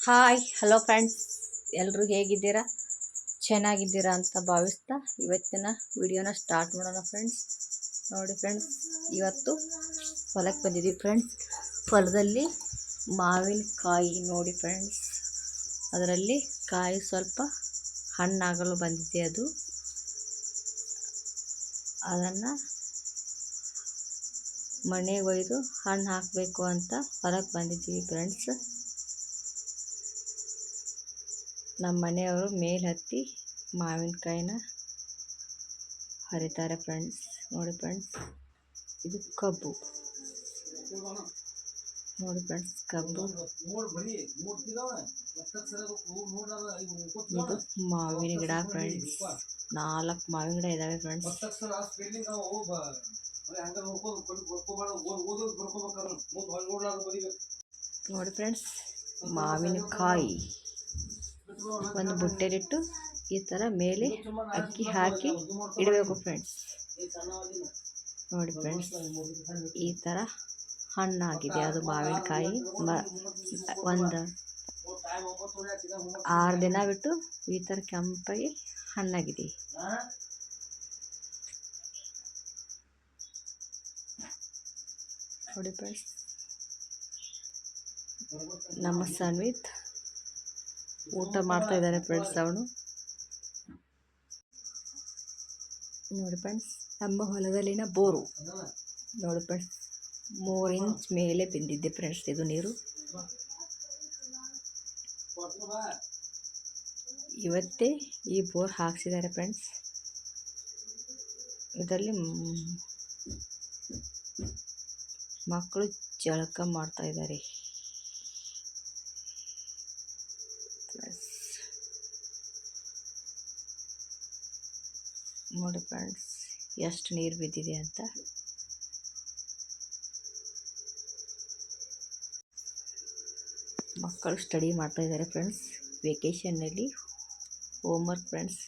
Hi hello friends ಎಲ್ಲರೂ ಹೇಗಿದ್ದೀರಾ? ಚೆನ್ನಾಗಿದ್ದೀರಾ ಅಂತ ಭಾವಿಸ್ತಾ ಇವತ್ತಿನ ವಿಡಿಯೋನ ಸ್ಟಾರ್ಟ್ ಮಾಡೋಣ ಫ್ರೆಂಡ್ಸ್ ನೋಡಿ ಫ್ರೆಂಡ್ಸ್ ಇವತ್ತು ಹೊಲಕ್ಕೆ ಬಂದಿದ್ದೀವಿ ಫ್ರೆಂಡ್ಸ್ ಹೊಲದಲ್ಲಿ ಮಾವಿನಕಾಯಿ ನೋಡಿ ಫ್ರೆಂಡ್ಸ್ ಅದರಲ್ಲಿ ಕಾಯಿ ಸ್ವಲ್ಪ ಹಣ್ಣಾಗಲು ಬಂದಿದೆ ಅದು. ಅದನ್ನು ಮನೆಗೆ ಒಯ್ದು ಹಣ್ಣು ಹಾಕಬೇಕು ಅಂತ ಹೊಲಕ್ಕೆ ಬಂದಿದ್ದೀವಿ ಫ್ರೆಂಡ್ಸ್ ನಮ್ಮ ಮನೆಯವರು ಮೇಲೆ ಹತ್ತಿ ಮಾವಿನಕಾಯಿನ ಹರಿತಾರೆ ಫ್ರೆಂಡ್ಸ್ ನೋಡಿ ಫ್ರೆಂಡ್ಸ್ ಇದು ಕಬ್ಬು. ನೋಡಿ ಫ್ರೆಂಡ್ಸ್ ಕಬ್ಬು. ಇದು ಮಾವಿನ ಗಿಡ ಫ್ರೆಂಡ್ಸ್ ನಾಲ್ಕು ಮಾವಿನ ಗಿಡ ಇದ್ದಾವೆ ಫ್ರೆಂಡ್ಸ್ ನೋಡಿ ಫ್ರೆಂಡ್ಸ್ ಮಾವಿನಕಾಯಿ. ಒಂದು ಬುಟ್ಟೆಲಿಟ್ಟು ಈ ಥರ ಮೇಲೆ ಅಕ್ಕಿ ಹಾಕಿ ಇಡಬೇಕು ಫ್ರೆಂಡ್ಸ್ ನೋಡಿ ಫ್ರೆಂಡ್ಸ್ ಈ ಥರ ಹಣ್ಣಾಗಿದೆ. ಅದು ಮಾವಿನಕಾಯಿ ಒಂದು ಆರು ದಿನ ಬಿಟ್ಟು ಈ ಥರ ಕೆಂಪಾಗಿ ಹಣ್ಣಾಗಿದೆ. ನೋಡಿ ಫ್ರೆಂಡ್ಸ್ ನಮ್ಮ ಸನ್ವಿತ್ ಊಟ ಮಾಡ್ತಾ ಇದ್ದಾನೆ ಫ್ರೆಂಡ್ಸ್ ಅವನು. ನೋಡಿ ಫ್ರೆಂಡ್ಸ್ ನಮ್ಮ ಹೊಲದಲ್ಲಿನ ಬೋರು. ನೋಡಿ ಫ್ರೆಂಡ್ಸ್ ಮೂರು ಇಂಚ್ ಮೇಲೆ ಬಿದ್ದಿದ್ದೆ ಫ್ರೆಂಡ್ಸ್ ಇದು ನೀರು. ಇವತ್ತೇ ಈ ಬೋರ್ ಹಾಕ್ಸಿದ್ದಾರೆ ಫ್ರೆಂಡ್ಸ್ ಇದರಲ್ಲಿ ಮಕ್ಕಳು ಜಳಕ ಮಾಡ್ತಾ ಇದ್ದಾರೆ. ನೋಡಿ ಫ್ರೆಂಡ್ಸ್, ಎಷ್ಟು ನೀರು ಬಿದ್ದಿದೆ ಅಂತ. ಮಕ್ಕಳು ಸ್ಟಡಿ ಮಾಡ್ತಾ ಇದ್ದಾರೆ ಫ್ರೆಂಡ್ಸ್ ವೆಕೇಷನ್ನಲ್ಲಿ ಹೋಮ್ವರ್ಕ್ ಫ್ರೆಂಡ್ಸ್.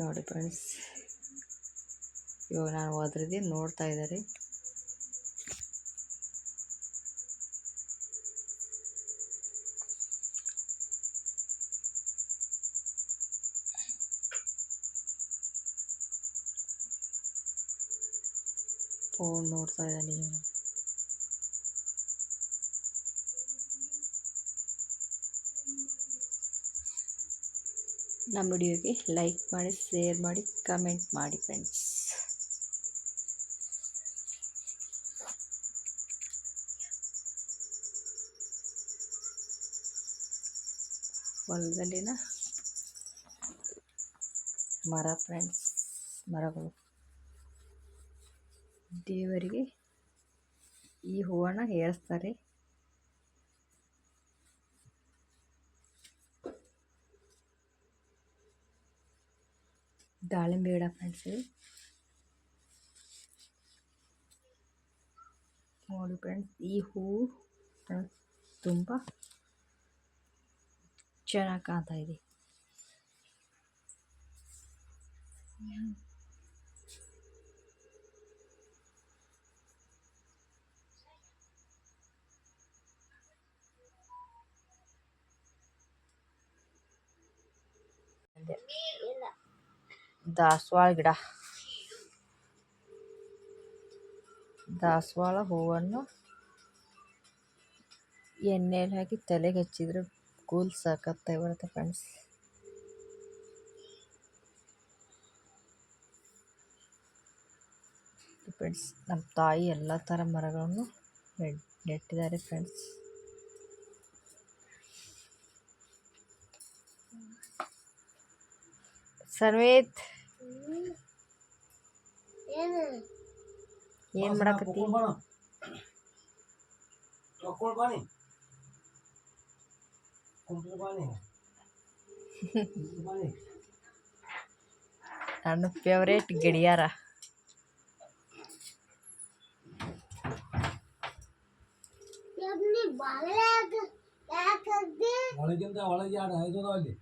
ನೋಡಿ ಫ್ರೆಂಡ್ಸ್, ಇವಾಗ ನಾನು ಅದ್ರದ್ದೇ ನೋಡ್ತಾ ಇದ್ದಾರೆ. ಫೋನ್ ನೋಡ್ತಾ ಇದ್ದಾನೆ ನಮ್ಮ ವಿಡಿಯೋಗೆ ಲೈಕ್ ಮಾಡಿ ಶೇರ್ ಮಾಡಿ ಕಮೆಂಟ್ ಮಾಡಿ ಫ್ರೆಂಡ್ಸ್ ಹೊಲದಲ್ಲಿನ ಮರ ಫ್ರೆಂಡ್ಸ್ ಮರಗಳು ದೇವರಿಗೆ ಈ ಹೂವನ್ನು ಏರಿಸ್ತಾರೆ ದಾಳಿಂಬೆ ಗಿಡ ಫ್ರೆಂಡ್ಸ್ ನೋಡಿ ಫ್ರೆಂಡ್ಸ್, ಈ ಹೂವು ತುಂಬ ಚೆನ್ನಾಗಿ ಕಾಣ್ತಾ ಇದೆ. ದಾಸವಾಳ ಗಿಡ. ದಾಸವಾಳ ಹೂವನ್ನು ಎಣ್ಣೆಯಲ್ಲಿ ಹಾಕಿ ತಲೆಗೆ ಹಚ್ಚಿದ್ರೆ ಕೂಲ್ ಸಾಕತ್ತೆ ಬರುತ್ತೆ ಫ್ರೆಂಡ್ಸ್. ಫ್ರೆಂಡ್ಸ್, ನಮ್ಮ ತಾಯಿ ಎಲ್ಲ ಥರ ಮರಗಳನ್ನು ನೆಟ್ಟಿದ್ದಾರೆ ಫ್ರೆಂಡ್ಸ್. ಸರ್ವೇತ್ ಏನು ಮಾಡಕತ್ತಿ ನನ್ನ ಫೇವ್ರೇಟ್ ಗಡಿಯಾರ ಒಳಗಿಂದ ಒಳಗೆ ಎರಡು ಐದು ಅಲ್ಲಿ.